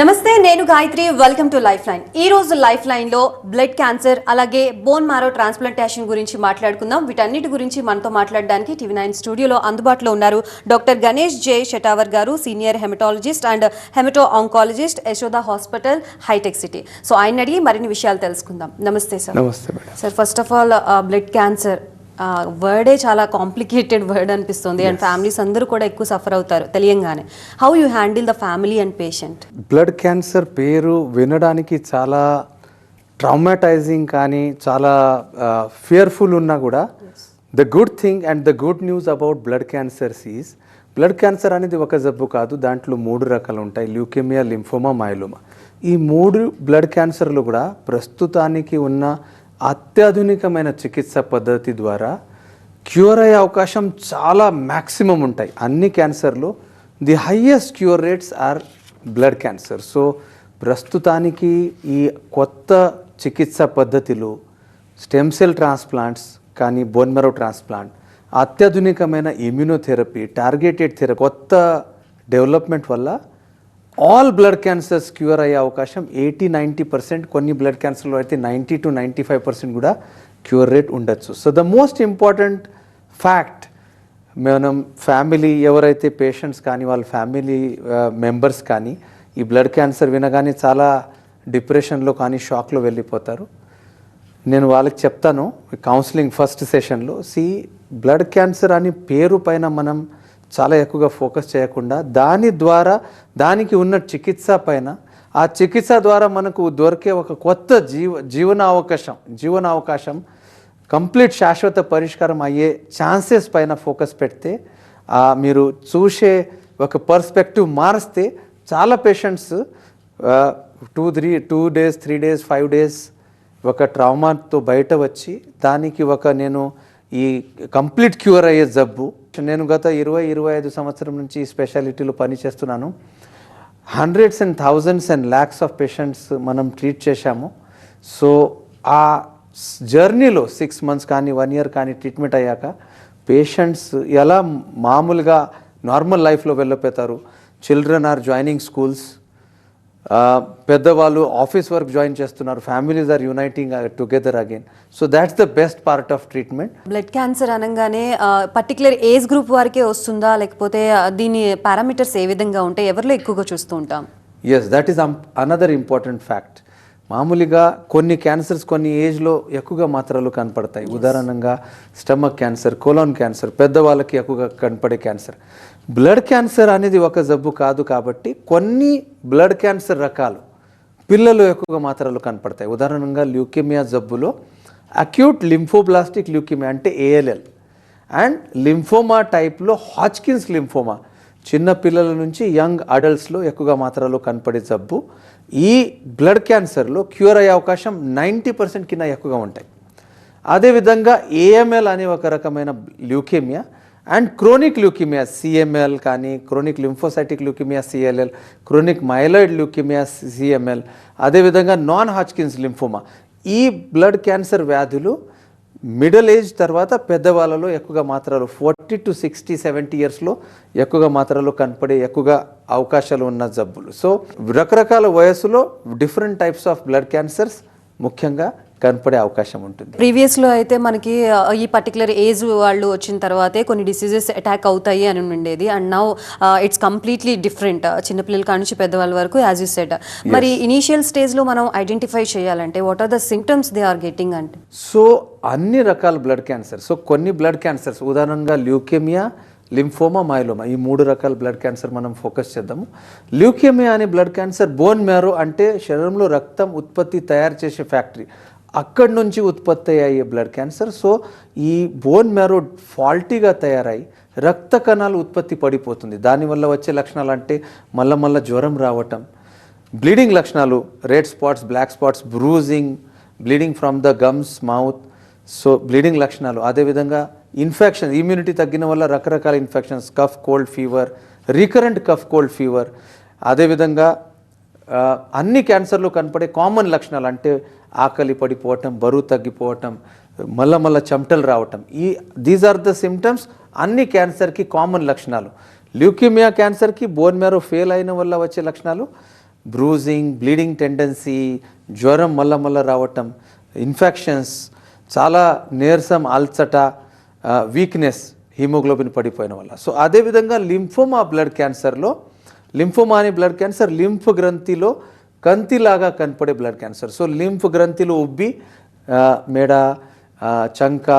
నమస్తే నేను Gayatri. Welcome to life line ఈ రోజు లైఫ్ లైన్లో బ్లడ్ క్యాన్సర్ అలాగే బోన్ మారో ట్రాన్స్ప్లాంటేషన్ గురించి మాట్లాడుకుందాం. వీటన్నిటి గురించి మనతో మాట్లాడడానికి టీవీ నైన్ స్టూడియోలో అందుబాటులో ఉన్నారు డాక్టర్ గణేష్ జే. షెటావర్ గారు senior haematologist and haemato oncologist Yashoda hospital hitech city. So ఆయన అడిగి మరిన్ని విషయాలు తెలుసుకుందాం. నమస్తే సార్. నమస్తే sir first of all blood cancer వర్డే చాలా కాంప్లికేటెడ్ వర్డ్ అనిపిస్తుంది. అండ్ ఫ్యామిలీస్ అందరూ కూడా ఎక్కువ సఫర్ అవుతారు. తెలియంగానే. How you handle the family and patient blood cancer పేరు వినడానికి చాలా ట్రామాటైజింగ్ కానీ చాలా ఫియర్ఫుల్ ఉన్నా కూడా the good thing and the good news about blood cancers is blood cancer అనేది ఒక జబ్బు కాదు. దాంట్లో మూడు రకాలు ఉంటాయి. ల్యూకెమియా లింఫోమా మైలోమా ఈ మూడు బ్లడ్ క్యాన్సర్లు కూడా ప్రస్తుతానికి ఉన్న అత్యాధునికమైన చికిత్స పద్ధతి ద్వారా క్యూర్ అయ్యే అవకాశం చాలా మ్యాక్సిమం ఉంటాయి. అన్ని క్యాన్సర్లు the highest cure rates are blood cancer so ప్రస్తుతానికి ఈ కొత్త చికిత్స పద్ధతులు స్టెమ్ సెల్ ట్రాన్స్ప్లాంట్స్ కానీ బోన్ మెరో ట్రాన్స్ప్లాంట్ అత్యాధునికమైన ఇమ్యూనోథెరపీ టార్గెటెడ్ థెరపీ కొత్త డెవలప్మెంట్ వల్ల ఆల్ బ్లడ్ క్యాన్సర్స్ క్యూర్ అయ్యే అవకాశం ఎయిటీ నైంటీ పర్సెంట్ కొన్ని బ్లడ్ క్యాన్సర్లో అయితే ninety to ninety five percent కూడా క్యూర్ రేట్ ఉండొచ్చు. So the most important fact మనం ఫ్యామిలీ ఎవరైతే పేషెంట్స్ కానీ వాళ్ళ ఫ్యామిలీ మెంబర్స్ కానీ ఈ బ్లడ్ క్యాన్సర్ వినగానే చాలా డిప్రెషన్లో కానీ షాక్లో వెళ్ళిపోతారు. నేను వాళ్ళకి చెప్తాను కౌన్సిలింగ్ ఫస్ట్ సెషన్లో సి బ్లడ్ క్యాన్సర్ అని పేరు పైన మనం చాలా ఎక్కువగా ఫోకస్ చేయకుండా దాని ద్వారా దానికి ఉన్న చికిత్స పైన ఆ చికిత్స ద్వారా మనకు దొరికే ఒక కొత్త జీవ జీవన అవకాశం జీవన అవకాశం కంప్లీట్ శాశ్వత పరిష్కారం అయ్యే ఛాన్సెస్ పైన ఫోకస్ పెడితే మీరు చూసే ఒక పర్స్పెక్టివ్ మారిస్తే చాలా patients two three two days three days five days ఒక ట్రామాతో బయట వచ్చి దానికి ఒక నేను ఈ కంప్లీట్ క్యూర్ అయ్యే జబ్బు. నేను గత ఇరవై ఇరవై ఐదు సంవత్సరం నుంచి ఈ స్పెషాలిటీలో పనిచేస్తున్నాను hundreds and thousands and lakhs of patients మనం ట్రీట్ చేశాము. సో ఆ జర్నీలో సిక్స్ మంత్స్ కానీ వన్ ఇయర్ కానీ ట్రీట్మెంట్ అయ్యాక పేషెంట్స్ ఎలా మామూలుగా నార్మల్ లైఫ్లో వెళ్ళిపోతారు? చిల్డ్రన్ ఆర్ జాయినింగ్ స్కూల్స్ పెద్దవాళ్ళు ఆఫీస్ వర్క్ జాయిన్ చేస్తున్నారు. Families are uniting together again so that's the best part of treatment blood cancer అనగానే పర్టికులర్ ఏజ్ గ్రూప్ వారికే వస్తుందా? లేకపోతే దీని పారామీటర్స్ ఏ విధంగా ఉంటాయి? ఎవరిలో ఎక్కువగా చూస్తూ ఉంటాం? Yes that is another important fact మామూలుగా కొన్ని క్యాన్సర్స్ కొన్ని ఏజ్లో ఎక్కువగా మాత్రలు కనపడతాయి. ఉదాహరణంగా స్టమక్ క్యాన్సర్ కోలాన్ క్యాన్సర్ పెద్దవాళ్ళకి ఎక్కువగా కనపడే క్యాన్సర్ బ్లడ్ క్యాన్సర్ అనేది ఒక జబ్బు కాదు కాబట్టి కొన్ని బ్లడ్ క్యాన్సర్ రకాలు పిల్లలు ఎక్కువగా మాత్రలు కనపడతాయి. ఉదాహరణంగా ల్యూకేమియా జబ్బులో అక్యూట్ లింఫోబ్లాస్టిక్ ల్యూకేమియా అంటే ఏఎల్ఎల్ అండ్ లింఫోమా టైప్లో హాచ్కిన్స్ లింఫోమా. చిన్న పిల్లల నుంచి యంగ్ అడల్ట్స్లో ఎక్కువగా మాత్రలో కనపడే జబ్బు. ఈ బ్లడ్ క్యాన్సర్లో క్యూర్ అయ్యే అవకాశం నైంటీ పర్సెంట్ కింద ఎక్కువగా ఉంటాయి. అదేవిధంగా ఏఎంఎల్ అనే ఒక రకమైన leukaemia and chronic leukaemia CML కానీ chronic lymphocytic leukaemia CLL chronic myeloid leukaemia CML అదేవిధంగా నాన్ హాచ్కిన్స్ లింఫోమా ఈ బ్లడ్ క్యాన్సర్ వ్యాధులు మిడిల్ ఏజ్ తర్వాత పెద్దవాళ్ళలో ఎక్కువగా మాత్రలు ఫార్టీ టు సిక్స్టీ సెవెంటీ ఇయర్స్లో ఎక్కువగా మాత్రలు కనపడే ఎక్కువగా అవకాశాలు ఉన్న జబ్బులు. సో రకరకాల వయసులో different types of blood cancers ముఖ్యంగా కనపడే అవకాశం ఉంటుంది. ప్రీవియస్లో అయితే మనకి ఈ పర్టికులర్ ఏజ్ వాళ్ళు వచ్చిన తర్వాతే కొన్ని డిసీజెస్ అటాక్ అవుతాయి అని ఉండేది. And now it's completely different చిన్నపిల్లల నుంచి పెద్దవాళ్ళ వరకు యాజ్ యూ సెట్ మరి ఇనీషియల్ స్టేజ్లో మనం ఐడెంటిఫై చేయాలంటే what are the symptoms they are getting అంటే సో అన్ని రకాల బ్లడ్ క్యాన్సర్ సో కొన్ని బ్లడ్ క్యాన్సర్స్ ఉదాహరణంగా ల్యూకేమియా లింఫోమా మైలోమా ఈ మూడు రకాల బ్లడ్ క్యాన్సర్ మనం ఫోకస్ చేద్దాము. ల్యూకేమియా అనే బ్లడ్ క్యాన్సర్ బోన్ మ్యారో అంటే శరీరంలో రక్తం ఉత్పత్తి తయారు చేసే ఫ్యాక్టరీ అక్కడి నుంచి ఉత్పత్తి అయ్యే బ్లడ్ క్యాన్సర్. సో ఈ బోన్ మ్యారో ఫాల్టీగా తయారై రక్త కణాలు ఉత్పత్తి పడిపోతుంది. దానివల్ల వచ్చే లక్షణాలు అంటే మళ్ళా మళ్ళీ జ్వరం రావటం బ్లీడింగ్ లక్షణాలు red spots black spots bruising bleeding from the gums mouth so bleeding లక్షణాలు. అదేవిధంగా ఇన్ఫెక్షన్ ఇమ్యూనిటీ తగ్గిన వల్ల రకరకాల infections cough cold fever recurrent cough cold fever అదేవిధంగా అన్ని క్యాన్సర్లు కనపడే కామన్ లక్షణాలు అంటే ఆకలి పడిపోవటం బరువు తగ్గిపోవటం మళ్ళా మళ్ళా చెమటలు రావటం. ఈ దీస్ ఆర్ ద సిమ్టమ్స్ అన్ని క్యాన్సర్కి కామన్ లక్షణాలు. ల్యూకిమియా క్యాన్సర్కి బోన్ మేరో ఫెయిల్ అయిన వల్ల వచ్చే లక్షణాలు. బ్రూజింగ్ బ్లీడింగ్ టెండెన్సీ జ్వరం మళ్ళా మళ్ళా రావటం ఇన్ఫెక్షన్స్ చాలా నీరసం అల్చట వీక్నెస్ హీమోగ్లోబిన్ పడిపోయిన వల్ల. సో అదేవిధంగా లింఫోమా బ్లడ్ క్యాన్సర్లో లింఫోమా అనే బ్లడ్ క్యాన్సర్ లింఫ్ గ్రంథిలో కంతిలాగా కనపడే బ్లడ్ క్యాన్సర్ సో లింఫ్ గ్రంథిలో ఉబ్బి మెడ చంక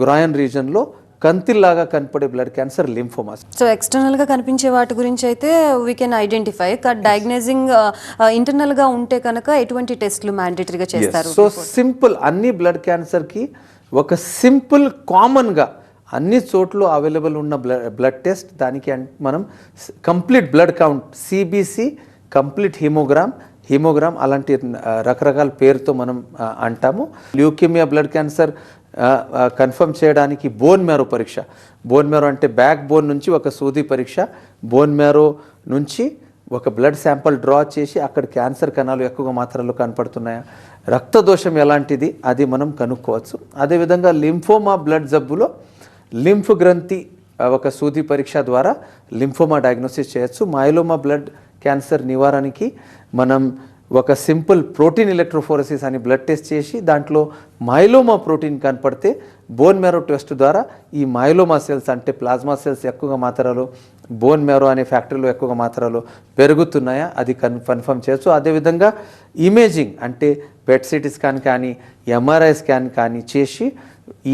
గ్రాయన్ రీజన్లో కంతిలాగా కనపడే బ్లడ్ క్యాన్సర్ లింఫోమాస్ సో ఎక్స్టర్నల్గా కనిపించే వాటి గురించి అయితే వీ కెన్ ఐడెంటిఫై డయాగ్నైజింగ్ ఇంటర్నల్గా ఉంటే కనుక ఎటువంటి టెస్ట్లు మ్యాండేటరీగా చేస్తారు? సో సింపుల్ అన్ని బ్లడ్ క్యాన్సర్కి ఒక సింపుల్ కామన్గా అన్ని చోట్ల అవైలబుల్ ఉన్న బ్లడ్ బ్లడ్ టెస్ట్ దానికి మనం complete blood count CBC complete haemogram haemogram అలాంటి రకరకాల పేరుతో మనం అంటాము. ల్యూకేమియా బ్లడ్ క్యాన్సర్ కన్ఫర్మ్ చేయడానికి బోన్ మ్యారో పరీక్ష. బోన్ మ్యారో అంటే బ్యాక్ బోన్ నుంచి ఒక సూది పరీక్ష. బోన్ మ్యారో నుంచి ఒక బ్లడ్ శాంపిల్ డ్రా చేసి అక్కడ క్యాన్సర్ కణాలు ఎక్కువగా మాత్రలో కనపడుతున్నాయా? రక్త దోషం ఎలాంటిది? అది మనం కనుక్కోవచ్చు. అదేవిధంగా లింఫోమా బ్లడ్ జబ్బులో లింఫ్ గ్రంథి ఒక సూది పరీక్ష ద్వారా లింఫోమా డయాగ్నోసిస్ చేయొచ్చు. మైలోమా బ్లడ్ క్యాన్సర్ నివారణకి మనం ఒక సింపుల్ ప్రోటీన్ ఎలక్ట్రోఫోరసిస్ అని బ్లడ్ టెస్ట్ చేసి దాంట్లో మైలోమా ప్రోటీన్ కనపడితే బోన్ మ్యారో టెస్ట్ ద్వారా ఈ మైలోమా సెల్స్ అంటే ప్లాజ్మా సెల్స్ ఎక్కువగా మాత్రలో బోన్ మ్యారో అనే ఫ్యాక్టరీలో ఎక్కువగా మాత్రలో పెరుగుతున్నాయా అది కన్ కన్ఫర్మ్ చేయొచ్చు. అదేవిధంగా ఇమేజింగ్ అంటే పెట్ సిటీ స్కాన్ కానీ ఎంఆర్ఐ స్కాన్ కానీ చేసి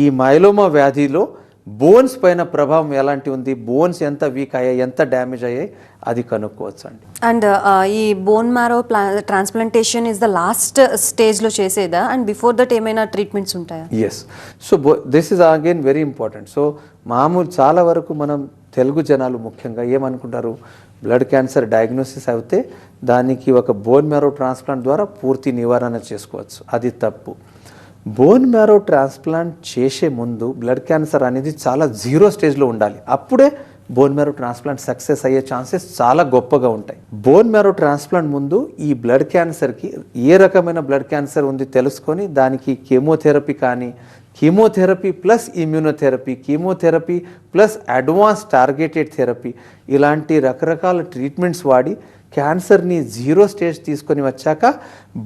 ఈ మైలోమా వ్యాధిలో బోన్స్ పైన ప్రభావం ఎలాంటి ఉంది? బోన్స్ ఎంత వీక్ అయ్యాయి? ఎంత డ్యామేజ్ అయ్యాయి? అది కనుక్కోవచ్చు అండి అండ్ ఈ bone marrow transplantation is the last స్టేజ్లో చేసేదా? అండ్ బిఫోర్ దట్ ఏమైనా ట్రీట్మెంట్స్ ఉంటాయా? Yes so this is again very important so మామూలు చాలా వరకు మనం తెలుగు జనాలు ముఖ్యంగా ఏమనుకుంటారు? బ్లడ్ క్యాన్సర్ డయాగ్నోసిస్ అయితే దానికి ఒక బోన్ మ్యారో ట్రాన్స్ప్లాంట్ ద్వారా పూర్తి నివారణ చేసుకోవచ్చు. అది తప్పు. బోన్ మ్యారో ట్రాన్స్ప్లాంట్ చేసే ముందు బ్లడ్ క్యాన్సర్ అనేది చాలా జీరో స్టేజ్లో ఉండాలి. అప్పుడే బోన్ మ్యారో ట్రాన్స్ప్లాంట్ సక్సెస్ అయ్యే ఛాన్సెస్ చాలా గొప్పగా ఉంటాయి. బోన్ మ్యారో ట్రాన్స్ప్లాంట్ ముందు ఈ బ్లడ్ క్యాన్సర్కి ఏ రకమైన బ్లడ్ క్యాన్సర్ ఉంది తెలుసుకొని దానికి కెమోథెరపీ కానీ chemotherapy plus immunotherapy chemotherapy plus advance targeted therapy ఇలాంటి రకరకాల ట్రీట్మెంట్స్ వాడి క్యాన్సర్ని జీరో స్టేజ్ తీసుకొని వచ్చాక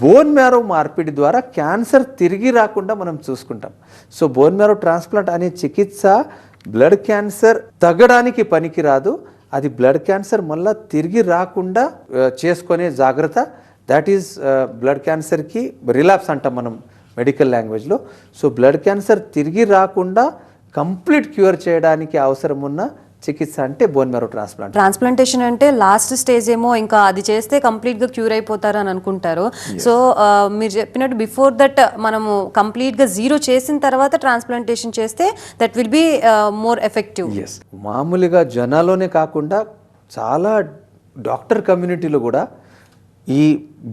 బోన్ మ్యారో మార్పిడి ద్వారా క్యాన్సర్ తిరిగి రాకుండా మనం చూసుకుంటాం. సో బోన్ మ్యారో ట్రాన్స్ప్లాంట్ అనే చికిత్స బ్లడ్ క్యాన్సర్ తగ్గడానికి పనికిరాదు. అది బ్లడ్ క్యాన్సర్ మళ్ళా తిరిగి రాకుండా చేసుకునే జాగ్రత్త. దాట్ ఈజ్ బ్లడ్ క్యాన్సర్కి రిలాప్స్ అంటాం మనం మెడికల్ లాంగ్వేజ్లో. సో బ్లడ్ క్యాన్సర్ తిరిగి రాకుండా కంప్లీట్ క్యూర్ చేయడానికి అవసరం ఉన్న చికిత్స అంటే బోన్ మ్యారో ట్రాన్స్ప్లాంట్ ట్రాన్స్ప్లాంటేషన్ అంటే లాస్ట్ స్టేజ్ ఏమో ఇంకా అది చేస్తే కంప్లీట్గా క్యూర్ అయిపోతారు అని అనుకుంటారు. సో మీరు చెప్పినట్టు బిఫోర్ దట్ మనము కంప్లీట్గా జీరో చేసిన తర్వాత ట్రాన్స్ప్లాంటేషన్ చేస్తే that will be more effective yes మామూలుగా జనాల్లోనే కాకుండా చాలా డాక్టర్ కమ్యూనిటీలో కూడా ఈ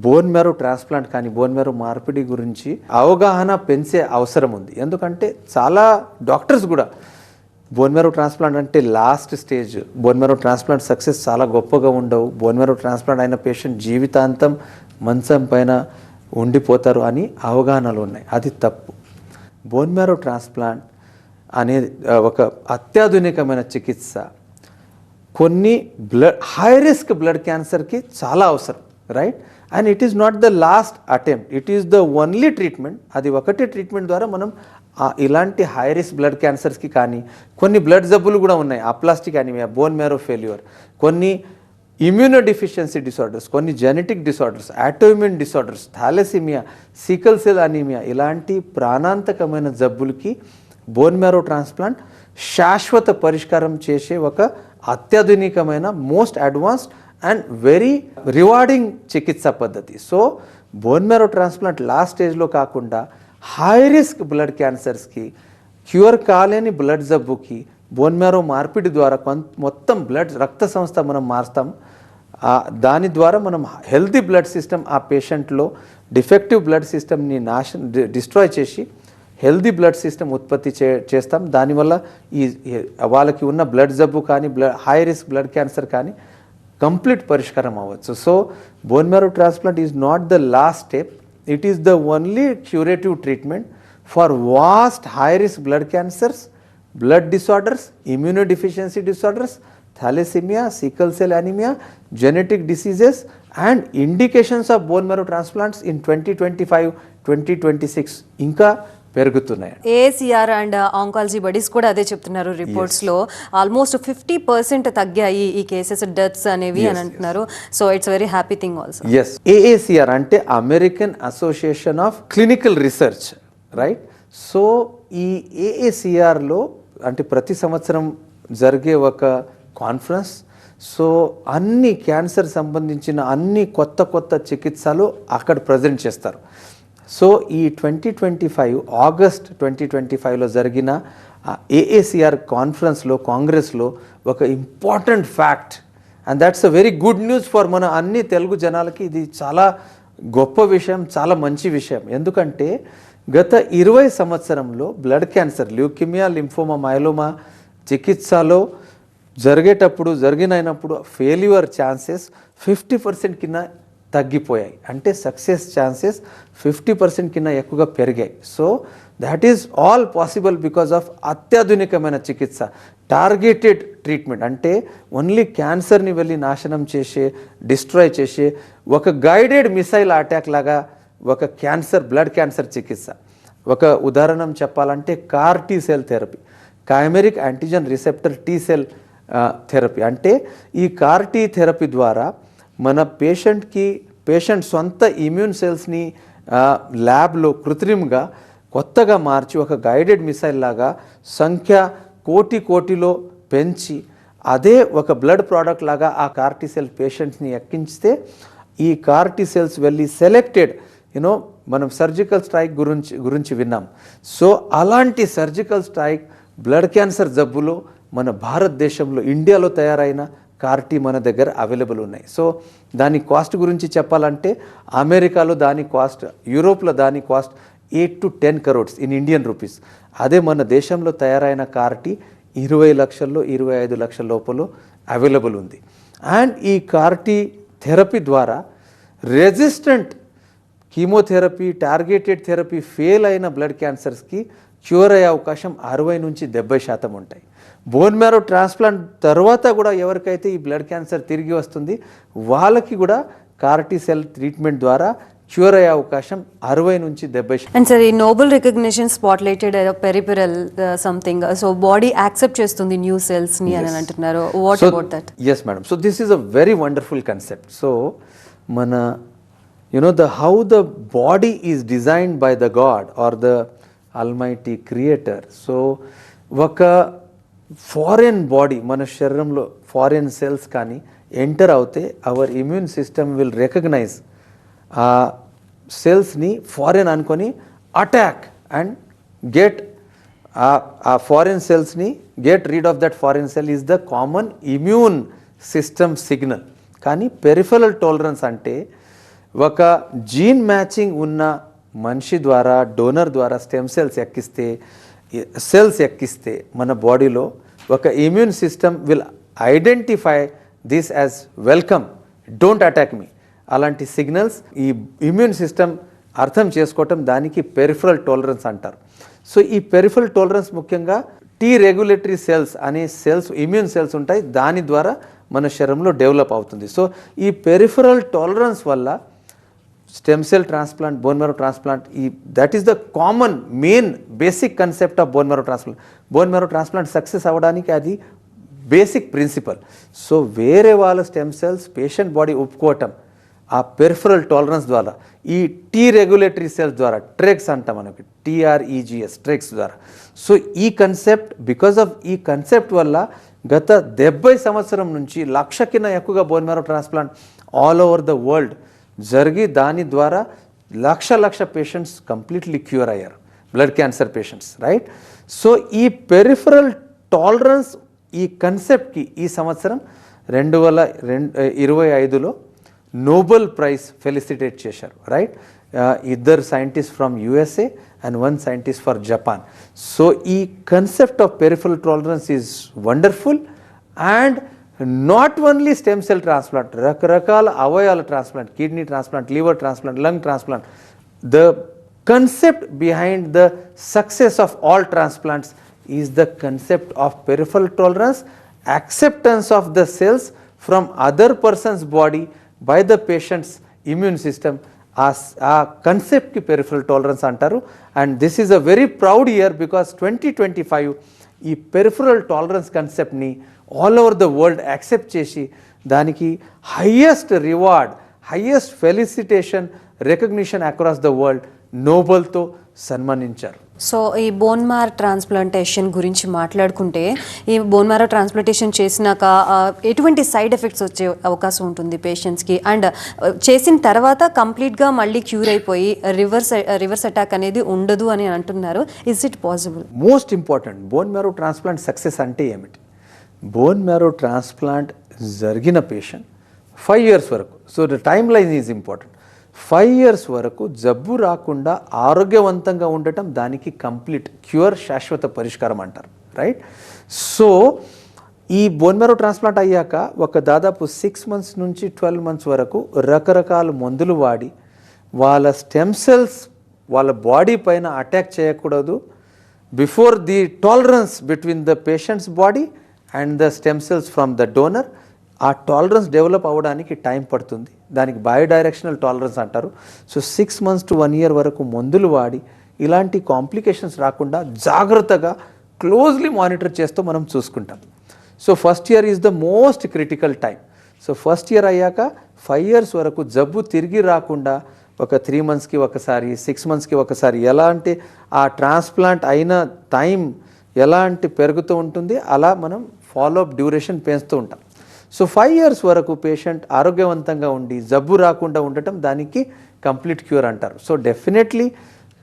బోన్ మ్యారో ట్రాన్స్ప్లాంట్ కానీ బోన్ మ్యారో మార్పిడి గురించి అవగాహన పెంచే అవసరం ఉంది. ఎందుకంటే చాలా డాక్టర్స్ కూడా బోన్ ట్రాన్స్ప్లాంట్ అంటే last stage bone transplant success చాలా గొప్పగా ఉండవు. బోన్ మ్యారో ట్రాన్స్ప్లాంట్ అయిన పేషెంట్ జీవితాంతం మంచం పైన ఉండిపోతారు అని అవగాహనలు ఉన్నాయి. అది తప్పు. బోన్ మ్యారో ట్రాన్స్ప్లాంట్ అనేది ఒక అత్యాధునికమైన చికిత్స కొన్ని బ్లడ్ హై రిస్క్ బ్లడ్ క్యాన్సర్కి చాలా అవసరం right and it is not the last attempt it is the only treatment అది ఒకటి ట్రీట్మెంట్ ద్వారా మనం ఇలాంటి హైరిస్ బ్లడ్ క్యాన్సర్స్కి కానీ కొన్ని బ్లడ్ జబ్బులు కూడా ఉన్నాయి. Aplastic anaemia bone marrow failure కొన్ని ఇమ్యూనో డిఫిషియన్సీ డిసార్డర్స్ కొన్ని genetic disorders autoimmune disorders thalassaemia sickle cell anaemia ఇలాంటి ప్రాణాంతకమైన జబ్బులకి బోన్ మ్యారో ట్రాన్స్ప్లాంట్ శాశ్వత పరిష్కారం చేసే ఒక అత్యాధునికమైన most advanced and very rewarding చికిత్సా పద్ధతి. So bone marrow transplant last స్టేజ్లో కాకుండా హై రిస్క్ బ్లడ్ క్యాన్సర్స్కి క్యూర్ కాలేని బ్లడ్ జబ్బుకి బోన్ మ్యారో మార్పిడి ద్వారా కొంత మొత్తం బ్లడ్ రక్త సంస్థ మనం మారుస్తాం. దాని ద్వారా మనం హెల్తీ బ్లడ్ సిస్టమ్ ఆ పేషెంట్లో డిఫెక్టివ్ బ్లడ్ సిస్టమ్ని నాశ డిస్ట్రాయ్ చేసి హెల్దీ బ్లడ్ సిస్టమ్ ఉత్పత్తి చే చేస్తాం. దానివల్ల ఈ ఈ- వాళ్ళకి ఉన్న బ్లడ్ జబ్బు కానీ blood high risk blood cancer కానీ కంప్లీట్ పరిష్కారం అవ్వచ్చు. So bone marrow transplant is not the last step It is the only curative treatment for vast high risk blood cancers, blood disorders, immunodeficiency disorders, thalassemia, sickle cell anemia, genetic diseases and indications of bone marrow transplants in 2025-2026. Inca పెరుగుతున్నాయి. ACR and oncology bodies కూడా అదే చెప్తున్నారు రిపోర్ట్స్లో almost fifty percent తగ్గాయి ఈ cases deaths అనేవి అని అంటున్నారు. So it's very happy thing also yes AACR అంటే American Association of Clinical Research right so ఈ ఏఏసిఆర్లో అంటే ప్రతి సంవత్సరం జరిగే ఒక కాన్ఫరెన్స్ సో అన్ని క్యాన్సర్ సంబంధించిన అన్ని కొత్త కొత్త చికిత్సలు అక్కడ ప్రజెంట్ చేస్తారు. సో ఈ twenty twenty five August twenty twenty ఫైవ్లో జరిగిన ఏఏసీఆర్ కాన్ఫరెన్స్లో కాంగ్రెస్లో ఒక important fact. And that's a very good news for మన అన్ని తెలుగు జనాలకి. ఇది చాలా గొప్ప విషయం చాలా మంచి విషయం. ఎందుకంటే గత ఇరవై సంవత్సరంలో blood cancer leukaemia lymphoma myeloma చికిత్సలో జరిగేటప్పుడు జరిగినప్పుడు ఫెయిల్యూర్ ఛాన్సెస్ ఫిఫ్టీ పర్సెంట్ కింద తగ్గిపోయాయి. అంటే సక్సెస్ ఛాన్సెస్ ఫిఫ్టీ పర్సెంట్ కింద ఎక్కువగా పెరిగాయి. So that is all possible because of అత్యాధునికమైన చికిత్స టార్గెటెడ్ ట్రీట్మెంట్ అంటే ఓన్లీ క్యాన్సర్ని వెళ్ళి నాశనం చేసే డిస్ట్రాయ్ చేసే ఒక గైడెడ్ మిసైల్ అటాక్ లాగా ఒక క్యాన్సర్ బ్లడ్ క్యాన్సర్ చికిత్స. ఒక ఉదాహరణం చెప్పాలంటే CAR T cell therapy chimeric antigen receptor T cell therapy అంటే ఈ కార్ టీ థెరపీ ద్వారా మన పేషెంట్కి పేషెంట్ సొంత ఇమ్యూన్ సెల్స్ని ల్యాబ్లో కృత్రిమంగా కొత్తగా మార్చి ఒక గైడెడ్ మిసైల్ లాగా సంఖ్య కోటి కోటిలో పెంచి అదే ఒక బ్లడ్ ప్రోడక్ట్ లాగా ఆ కార్టీ సెల్ పేషెంట్స్ని ఎక్కించితే ఈ కార్టీ సెల్స్ వెళ్ళి సెలెక్టెడ్ యూనో మనం సర్జికల్ స్ట్రైక్ గురించి గురించి విన్నాం. సో అలాంటి సర్జికల్ స్ట్రైక్ బ్లడ్ క్యాన్సర్ జబ్బులో మన భారతదేశంలో ఇండియాలో తయారైన కార్టీ మన దగ్గర అవైలబుల్ ఉన్నాయి. సో దాని కాస్ట్ గురించి చెప్పాలంటే అమెరికాలో దాని కాస్ట్ యూరోప్లో దాని cost eight to ten crores in Indian rupees. అదే మన దేశంలో తయారైన కార్టీ ఇరవై లక్షల్లో ఇరవై ఐదు లక్షల లోపల అవైలబుల్ ఉంది. అండ్ ఈ కార్టీ థెరపీ ద్వారా resistant chemotherapy targeted therapy fail అయిన బ్లడ్ క్యాన్సర్స్కి క్యూర్ అయ్యే అవకాశం అరవై నుంచి డెబ్బై శాతం ఉంటాయి. బోన్ మ్యారో ట్రాన్స్ప్లాంట్ తర్వాత కూడా ఎవరికైతే ఈ బ్లడ్ క్యాన్సర్ తిరిగి వస్తుంది వాళ్ళకి కూడా కార్టీ సెల్ ట్రీట్మెంట్ ద్వారా క్యూర్ అయ్యే అవకాశం అరవై నుంచి డెబ్బై అండ్ సార్ ఈ Nobel recognition spotlighted peripheral something so body accept చేస్తుంది న్యూ సెల్స్ని అని అంటున్నారు. What about that yes madam so this is a very wonderful concept so మన you know the how the body is designed by the god or the almighty creator so ఒక foreign body మన శరీరంలో foreign cells కానీ enter అవుతే our immune system will recognise. ఆ సెల్స్ని foreign అనుకొని attack and get ఆ foreign సెల్స్ని get rid of that foreign cell is the common immune system signal. కానీ పెరిఫరల్ టోలరెన్స్ అంటే ఒక జీన్ మ్యాచింగ్ ఉన్న మనిషి ద్వారా డోనర్ ద్వారా స్టెమ్ సెల్స్ ఎక్కిస్తే సెల్స్ ఎక్కిస్తే మన బాడీలో ఒక immune system will identify this as welcome don't attack me అలాంటి సిగ్నల్స్ ఈ ఇమ్యూన్ సిస్టమ్ అర్థం చేసుకోవటం దానికి పెరిఫరల్ టోలరెన్స్ అంటారు. సో ఈ పెరిఫరల్ టోలరెన్స్ ముఖ్యంగా టీ రెగ్యులేటరీ సెల్స్ అనే సెల్స్ ఇమ్యూన్ సెల్స్ ఉంటాయి. దాని ద్వారా మన శరీరంలో డెవలప్ అవుతుంది. సో ఈ పెరిఫరల్ టాలరెన్స్ వల్ల stem cell transplant bone marrow transplant ఈ that is the common main basic concept of bone marrow transplant bone marrow transplant success అవ్వడానికి అది బేసిక్ ప్రిన్సిపల్ సో వేరే వాళ్ళ స్టెమ్ సెల్స్ పేషెంట్ బాడీ ఒప్పుకోవటం ఆ peripheral tolerance ద్వారా ఈ టీ రెగ్యులేటరీ సెల్స్ ద్వారా ట్రెక్స్ అంటాం మనకి T R E G S Tregs ద్వారా. సో ఈ కన్సెప్ట్ బికాస్ ఆఫ్ ఈ కన్సెప్ట్ వల్ల గత డెబ్బై సంవత్సరం నుంచి లక్ష కింద ఎక్కువగా bone marrow transplant all over the world జరిగి దాని ద్వారా lakh lakh patients completely cure అయ్యారు. Blood cancer patients right so ఈ పెరిఫరల్ టాలరెన్స్ ఈ కన్సెప్ట్కి ఈ సంవత్సరం రెండు వేల రెండు ఇరవై ఐదులో నోబెల్ ప్రైజ్ ఫెలిసిటేట్ చేశారు రైట్ ఇద్దరు scientist from USA and one scientist for Japan so ఈ concept of peripheral tolerance is wonderful and not only stem cell transplant రకరకాల అవయవాల transplant kidney transplant liver transplant lung transplant the concept behind the success of all transplants is the concept of peripheral tolerance acceptance of the cells from other person's body by the patients immune system ఆ స్- ఆ కన్సెప్ట్కి peripheral tolerance అంటారు and this is a very proud year because twenty twenty five ఈ peripheral tolerance కన్సెప్ట్ని all over the world accept చేసి దానికి highest reward highest felicitation recognition across the world నోబెల్తో సన్మానించారు. So ఈ బోన్ మ్యారో ట్రాన్స్ప్లాంటేషన్ గురించి మాట్లాడుకుంటే ఈ bone marrow transplantation చేసినాక ఎటువంటి సైడ్ ఎఫెక్ట్స్ వచ్చే అవకాశం ఉంటుంది పేషెంట్స్కి అండ్ చేసిన తర్వాత కంప్లీట్గా మళ్ళీ క్యూర్ అయిపోయి రివర్స్ రివర్స్ అటాక్ అనేది ఉండదు అని అంటున్నారు. Is it possible most important bone marrow transplant success అంటే ఏమిటి? బోన్ మ్యారో ట్రాన్స్ప్లాంట్ జరిగిన పేషెంట్ ఫైవ్ ఇయర్స్ వరకు. So the timeline is important five years వరకు జబ్బు రాకుండా ఆరోగ్యవంతంగా ఉండటం దానికి కంప్లీట్ క్యూర్ శాశ్వత పరిష్కారం అంటారు. రైట్ సో ఈ బోన్ మ్యారో ట్రాన్స్ప్లాంట్ అయ్యాక ఒక దాదాపు సిక్స్ మంత్స్ నుంచి ట్వెల్వ్ మంత్స్ వరకు రకరకాల మందులు వాడి వాళ్ళ స్టెమ్ సెల్స్ వాళ్ళ బాడీ పైన అటాక్ చేయకూడదు. Before the tolerance between the patients body and the stem cells from the donor ఆ టాలరెన్స్ డెవలప్ అవ్వడానికి టైం పడుతుంది. దానికి బయోడైరెక్షనల్ టాలరెన్స్ అంటారు. So six months to one year వరకు మందులు వాడి ఇలాంటి కాంప్లికేషన్స్ రాకుండా జాగ్రత్తగా క్లోజ్లీ మానిటర్ చేస్తూ మనం చూసుకుంటాం. So first year is the most critical time so first year అయ్యాక ఫైవ్ ఇయర్స్ వరకు జబ్బు తిరిగి రాకుండా ఒక త్రీ మంత్స్కి ఒకసారి సిక్స్ మంత్స్కి ఒకసారి ఎలా అంటే ఆ ట్రాన్స్ప్లాంట్ అయిన టైం ఎలా అంటే పెరుగుతూ ఉంటుంది అలా మనం ఫాలోఅప్ డ్యూరేషన్ పెంచుతూ ఉంటాం. సో ఫైవ్ ఇయర్స్ వరకు పేషెంట్ ఆరోగ్యవంతంగా ఉండి జబ్బు రాకుండా ఉండటం దానికి కంప్లీట్ క్యూర్ అంటారు. So definitely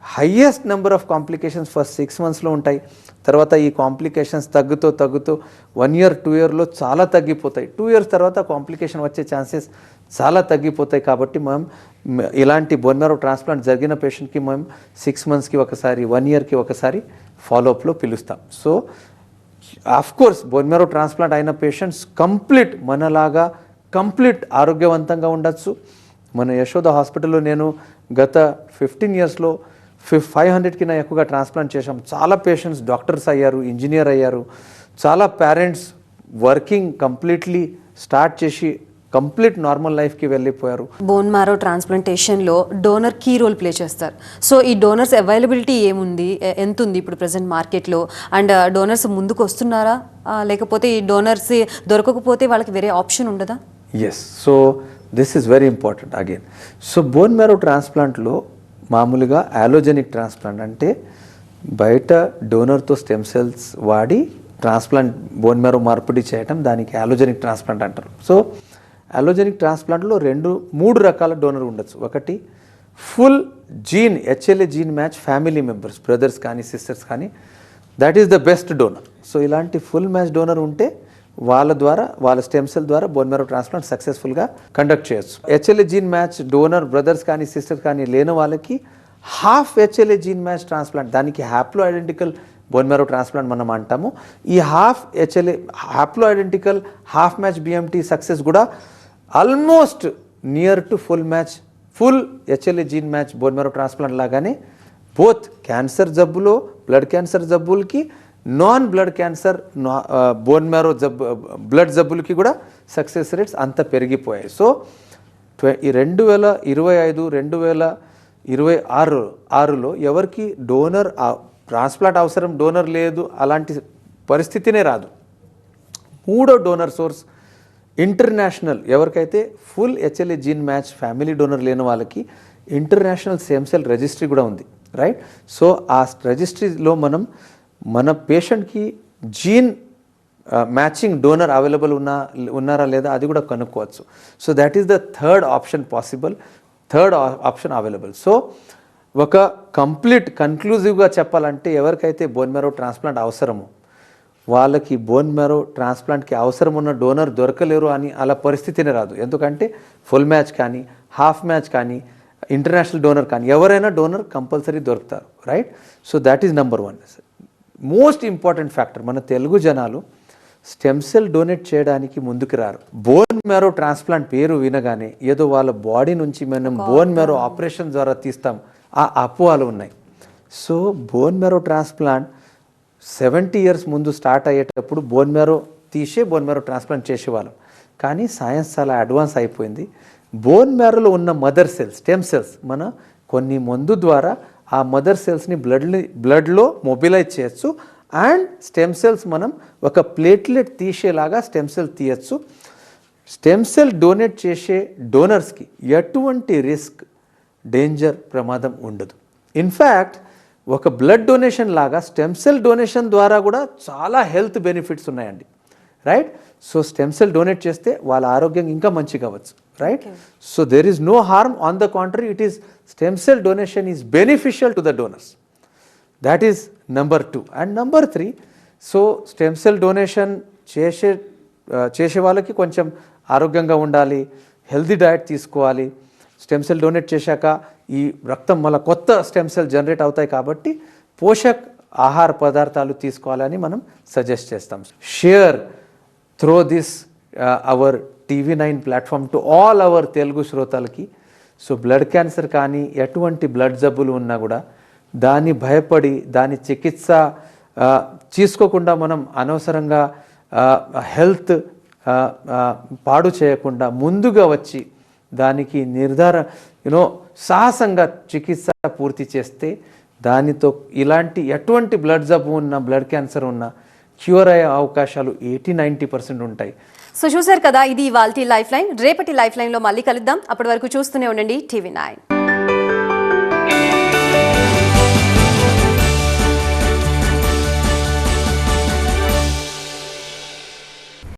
highest number of complications first six మంత్స్లో ఉంటాయి. తర్వాత ఈ కాంప్లికేషన్స్ తగ్గుతూ తగ్గుతూ వన్ ఇయర్ టూ ఇయర్లో చాలా తగ్గిపోతాయి. టూ ఇయర్స్ తర్వాత కాంప్లికేషన్ వచ్చే ఛాన్సెస్ చాలా తగ్గిపోతాయి కాబట్టి మనం ఇలాంటి బోన్ ట్రాన్స్ప్లాంట్ జరిగిన పేషెంట్కి మనం సిక్స్ మంత్స్కి ఒకసారి వన్ ఇయర్కి ఒకసారి ఫాలోఅప్లో పిలుస్తాం. So course bone marrow transplant అయిన పేషెంట్స్ కంప్లీట్ మనలాగా కంప్లీట్ ఆరోగ్యవంతంగా ఉండొచ్చు. మన యశోద హాస్పిటల్లో నేను గత ఫిఫ్టీన్ ఇయర్స్లో ఫిఫ్ ఫైవ్ హండ్రెడ్కినా ఎక్కువగా ట్రాన్స్ప్లాంట్ చేశాం. చాలా పేషెంట్స్ డాక్టర్స్ అయ్యారు ఇంజనీర్ అయ్యారు. చాలా పేరెంట్స్ వర్కింగ్ కంప్లీట్లీ స్టార్ట్ చేసి కంప్లీట్ నార్మల్ లైఫ్కి వెళ్ళిపోయారు. బోన్ మ్యారో ట్రాన్స్ప్లాంటేషన్లో డోనర్ కీ రోల్ ప్లే చేస్తారు. సో ఈ డోనర్స్ అవైలబిలిటీ ఏముంది? ఎంత ఉంది ఇప్పుడు ప్రజెంట్ మార్కెట్లో? అండ్ డోనర్స్ ముందుకు వస్తున్నారా? లేకపోతే ఈ డోనర్స్ దొరకకపోతే వాళ్ళకి వేరే ఆప్షన్ ఉండదా? Yes so this is very important again so bone marrow ట్రాన్స్ప్లాంట్లో మామూలుగా ఆలోజెనిక్ ట్రాన్స్ప్లాంట్ అంటే బయట డోనర్తో స్టెమ్ సెల్స్ వాడి ట్రాన్స్ప్లాంట్ బోన్ మ్యారో మార్పిడి చేయటం దానికి ఆలోజెనిక్ ట్రాన్స్ప్లాంట్ అంటారు. సో అలోజెనిక్ ట్రాన్స్ప్లాంట్లో రెండు మూడు రకాల డోనర్ ఉండొచ్చు. ఒకటి full gene HLA gene match family members brothers కానీ సిస్టర్స్ కానీ. That is the best donor so ఇలాంటి ఫుల్ మ్యాచ్ డోనర్ ఉంటే వాళ్ళ ద్వారా వాళ్ళ స్టెమ్ సెల్ ద్వారా బోన్ మ్యారో ట్రాన్స్ప్లాంట్ సక్సెస్ఫుల్గా కండక్ట్ చేయొచ్చు. HLA gene match donor brothers కానీ సిస్టర్స్ కానీ లేని వాళ్ళకి half HLA gene match transplant దానికి హ్యాప్లో ఐడెంటికల్ బోన్ మ్యారో ట్రాన్స్ప్లాంట్ మనం అంటాము. ఈ half HLA haploidentical half match BMT success కూడా almost near to full match full HLA gene match bone marrow transplant లాగానే బోత్ క్యాన్సర్ జబ్బులో blood cancer జబ్బులకి non blood cancer bone marrow జబ్బు blood జబ్బులకి కూడా success rates అంత పెరిగిపోయాయి. So ట్వ ఈ రెండు వేల ఇరవై ఐదు రెండు వేల ఇరవై ఆరు ఆరులో ఎవరికి డోనర్ ట్రాన్స్ప్లాంట్ అవసరం డోనర్ లేదు అలాంటి పరిస్థితినే రాదు. మూడో డోనర్ సోర్స్ ఇంటర్నేషనల్ ఎవరికైతే full HLA gene match family donor లేని వాళ్ళకి ఇంటర్నేషనల్ సేమ్ సెల్ రిజిస్ట్రీ కూడా ఉంది రైట్ సో ఆ రిజిస్ట్రీలో మనం మన పేషెంట్కి జీన్ మ్యాచింగ్ డోనర్ అవైలబుల్ ఉన్నా ఉన్నారా లేదా అది కూడా కనుక్కోవచ్చు. So that is the third option possible third option available so ఒక కంప్లీట్ కన్క్లూజివ్గా చెప్పాలంటే ఎవరికైతే బోన్ మెరో ట్రాన్స్ప్లాంట్ అవసరమో వాళ్ళకి బోన్ మ్యారో ట్రాన్స్ప్లాంట్కి అవసరం ఉన్న డోనర్ దొరకలేరు అని అలా పరిస్థితినే రాదు. ఎందుకంటే ఫుల్ మ్యాచ్ కానీ హాఫ్ మ్యాచ్ కానీ ఇంటర్నేషనల్ డోనర్ కానీ ఎవరైనా డోనర్ కంపల్సరీ దొరుకుతారు right so that is number one most important factor మన తెలుగు జనాలు స్టెమ్ సెల్ డొనేట్ చేయడానికి ముందుకు రారు. బోన్ మ్యారో ట్రాన్స్ప్లాంట్ పేరు వినగానే ఏదో వాళ్ళ బాడీ నుంచి మనం బోన్ మ్యారో ఆపరేషన్ ద్వారా తీస్తాం. ఆ అపోహలు ఉన్నాయి. So bone marrow transplant seventy years ముందు స్టార్ట్ అయ్యేటప్పుడు బోన్ మేరో తీసే బోన్ మేరో ట్రాన్స్ప్లాంట్ చేసేవాళ్ళం. కానీ సైన్స్ చాలా అడ్వాన్స్ అయిపోయింది. బోన్ మ్యారోలో ఉన్న మదర్ సెల్స్ స్టెమ్ సెల్స్ మన కొన్ని మందు ద్వారా ఆ మదర్ సెల్స్ని బ్లడ్ని బ్లడ్లో మొబిలైజ్ చేయొచ్చు. అండ్ స్టెమ్ సెల్స్ మనం ఒక ప్లేట్లెట్ తీసేలాగా స్టెమ్ సెల్ తీయచ్చు. స్టెమ్ సెల్ డొనేట్ చేసే డోనర్స్కి ఎటువంటి రిస్క్ డేంజర్ ప్రమాదం ఉండదు. ఇన్ఫ్యాక్ట్ ఒక బ్లడ్ డొనేషన్ లాగా స్టెమ్ సెల్ డొనేషన్ ద్వారా కూడా చాలా హెల్త్ బెనిఫిట్స్ ఉన్నాయండి. Right so stem cell donate చేస్తే వాళ్ళ ఆరోగ్యం ఇంకా మంచిగా అవ్వచ్చు. Right so there is no harm on the contrary it is stem cell donation is beneficial to the donors that is number two and number three so stem cell donation చేసే ఆ, చేసే వాళ్ళకి కొంచెం ఆరోగ్యంగా ఉండాలి హెల్తీ డయట్ తీసుకోవాలి stem cell donate చేశాక ఈ రక్తం మళ్ళీ కొత్త స్టెమ్ సెల్ జనరేట్ అవుతాయి కాబట్టి పోషక్ ఆహార పదార్థాలు తీసుకోవాలని మనం సజెస్ట్ చేస్తాం. Share through this our TV nine platform to all our Telugu శ్రోతలకి. సో బ్లడ్ క్యాన్సర్ కానీ ఎటువంటి బ్లడ్ జబ్బులు ఉన్నా కూడా దాన్ని భయపడి దాని చికిత్స uh, తీసుకోకుండా మనం అనవసరంగా uh, హెల్త్ uh, పాడు చేయకుండా ముందుగా వచ్చి దానికి నిర్ధార యూనో సాహసంగా చికిత్స పూర్తి చేస్తే దానితో ఇలాంటి ఎటువంటి బ్లడ్ జబ్బు ఉన్న బ్లడ్ క్యాన్సర్ ఉన్న క్యూర్ అయ్యే అవకాశాలు ఎయిటీ నైంటీ పర్సెంట్ ఉంటాయి. సో చూశారు కదా ఇది ఇవాల్టి లైఫ్ లైన్ రేపటి లైఫ్ లైన్లో మళ్ళీ కలుద్దాం. అప్పటి వరకు చూస్తూనే ఉండండి టీవీ నైన్.